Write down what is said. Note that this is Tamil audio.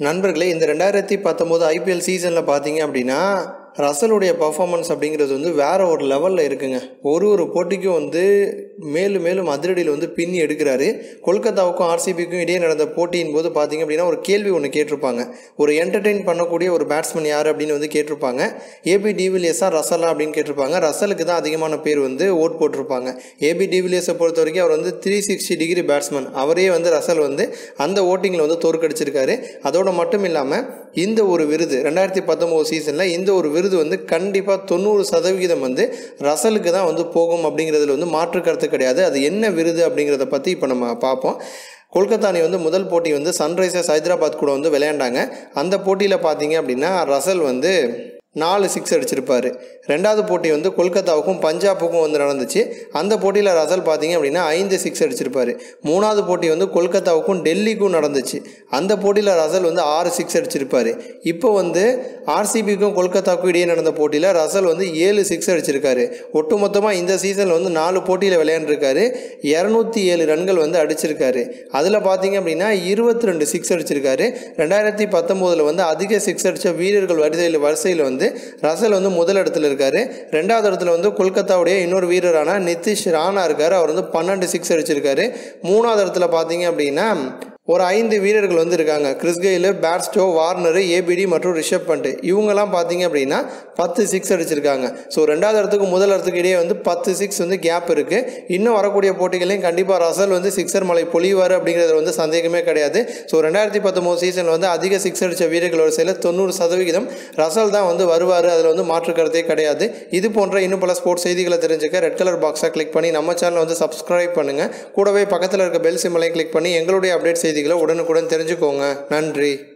நண்பர்களே இந்த ரெண்டாயிரத்தி பத்தொம்போது ஐபிஎல் சீசனில் பார்த்தீங்க அப்படின்னா ரசலுடைய பர்ஃபார்மன்ஸ் அப்படிங்கிறது வந்து வேற ஒரு லெவலில் இருக்குங்க. ஒரு ஒரு போட்டிக்கும் வந்து மேலும் மேலும் அதிரடியில் வந்து பின்னி எடுக்கிறாரு. கொல்கத்தாவுக்கும் ஆர்சிபிக்கும் இடையே நடந்த போட்டியின் போது பார்த்தீங்க அப்படின்னா ஒரு கேள்வி ஒன்று கேட்டிருப்பாங்க. ஒரு என்டர்டெயின் பண்ணக்கூடிய ஒரு பேட்ஸ்மேன் யார் அப்படின்னு வந்து கேட்டிருப்பாங்க. ஏபி டிவிலியஸா ரசலா அப்படின்னு கேட்டிருப்பாங்க. ரசலுக்கு தான் அதிகமான பேர் வந்து ஓட் போட்டிருப்பாங்க. ஏபி டிவிலியஸை பொறுத்த வரைக்கும் அவர் வந்து த்ரீ சிக்ஸ்டி டிகிரி பேட்ஸ்மேன் அவரே வந்து ரசல் வந்து அந்த ஓட்டிங்கில் வந்து தோற்கடிச்சிருக்காரு. அதோட மட்டும் இல்லாமல் இந்த ஒரு விருது ரெண்டாயிரத்தி பத்தொம்போது சீசனில் இந்த ஒரு விருது விருது வந்து கண்டிப்பாக தொண்ணூறு சதவிகிதம் வந்து ரசலுக்கு தான் வந்து போகும் அப்படிங்கிறதுல வந்து மாற்று கருத்து கிடையாது. அது என்ன விருது அப்படிங்கிறத பற்றி இப்போ நம்ம பார்ப்போம் கொல்கத்தா அணி வந்து முதல் போட்டி வந்து சன்ரைசர்ஸ் ஹைதராபாத் கூட வந்து விளையாண்டாங்க. அந்த போட்டியில் பார்த்தீங்க அப்படின்னா ரசல் வந்து நாலு சிக்ஸ் அடிச்சிருப்பார். ரெண்டாவது போட்டி வந்து கொல்கத்தாவுக்கும் பஞ்சாபுக்கும் வந்து நடந்துச்சு. அந்த போட்டியில் ரசல் பார்த்தீங்க அப்படின்னா ஐந்து சிக்ஸ் அடிச்சிருப்பாரு. மூணாவது போட்டி வந்து கொல்கத்தாவுக்கும் டெல்லிக்கும் நடந்துச்சு. அந்த போட்டியில் ரசல் வந்து ஆறு சிக்ஸ் அடிச்சிருப்பாரு. இப்போ வந்து ஆர்சிபிக்கும் கொல்கத்தாவுக்கும் இடையே நடந்த போட்டியில் ரசல் வந்து ஏழு சிக்ஸ் அடிச்சிருக்காரு. ஒட்டுமொத்தமாக இந்த சீசனில் வந்து நாலு போட்டியில் விளையாண்டுருக்காரு. இரநூத்தி ஏழு ரன்கள் வந்து அடிச்சிருக்காரு. அதில் பார்த்தீங்க அப்படின்னா இருபத்தி ரெண்டு சிக்ஸ் அடிச்சிருக்காரு. ரெண்டாயிரத்தி பத்தொம்போதில் வந்து அதிக சிக்ஸ் அடித்த வீரர்கள் வரிசையில் வரிசையில் வந்து ரசல் வந்து முதல் இடத்துல இருக்கார். ரெண்டாவது இடத்துல வந்து கொல்கத்தாவுடைய இன்னொரு வீரரான நிதிஷ் ராணா இருக்கார். அவர் வந்து பன்னெண்டு சிக்ஸ் அடிச்சிருக்காரு. மூணாவது இடத்துல பார்த்தீங்க அப்படின்னா ஒரு ஐந்து வீரர்கள் வந்து இருக்காங்க கிறிஸ்கெயில் பேட்ஸ்டோ வார்னரு ஏபிடி மற்றும் ரிஷப் பண்ட் இவங்கெல்லாம் பார்த்தீங்க அப்படின்னா பத்து சிக்ஸ் அடிச்சிருக்காங்க. ஸோ ரெண்டாவது இடத்துக்கு முதல் இடத்துக்கு இடையே வந்து பத்து சிக்ஸ் வந்து கேப் இருக்குது இன்னும் வரக்கூடிய போட்டிகளையும் கண்டிப்பாக ரசல் வந்து சிக்ஸர் மலை பொழிவார் அப்படிங்கிறது வந்து சந்தேகமே கிடையாது. ஸோ ரெண்டாயிரத்தி பத்தொம்போது சீசனில் வந்து அதிக சிக்ஸ் அடித்த வீரர்கள் சில தொண்ணூறு சதவிகிதம் ரசல் தான் வந்து வருவார். அதில் வந்து மாற்று கருத்தே கிடையாது. இது போன்ற இன்னும் பல ஸ்போர்ட்ஸ் செய்திகளை தெரிஞ்சுக்க ரெட் கலர் பாக்ஸாக கிளிக் பண்ணி நம்ம சேனலை வந்து சப்ஸ்கிரைப் பண்ணுங்கள் கூடவே பக்கத்தில் இருக்க பெல் சிம்மலையும் கிளிக் பண்ணி எங்களுடைய அப்டேட் செய்திகளை உடனுக்குடன் தெரிஞ்சுக்கோங்க. நன்றி.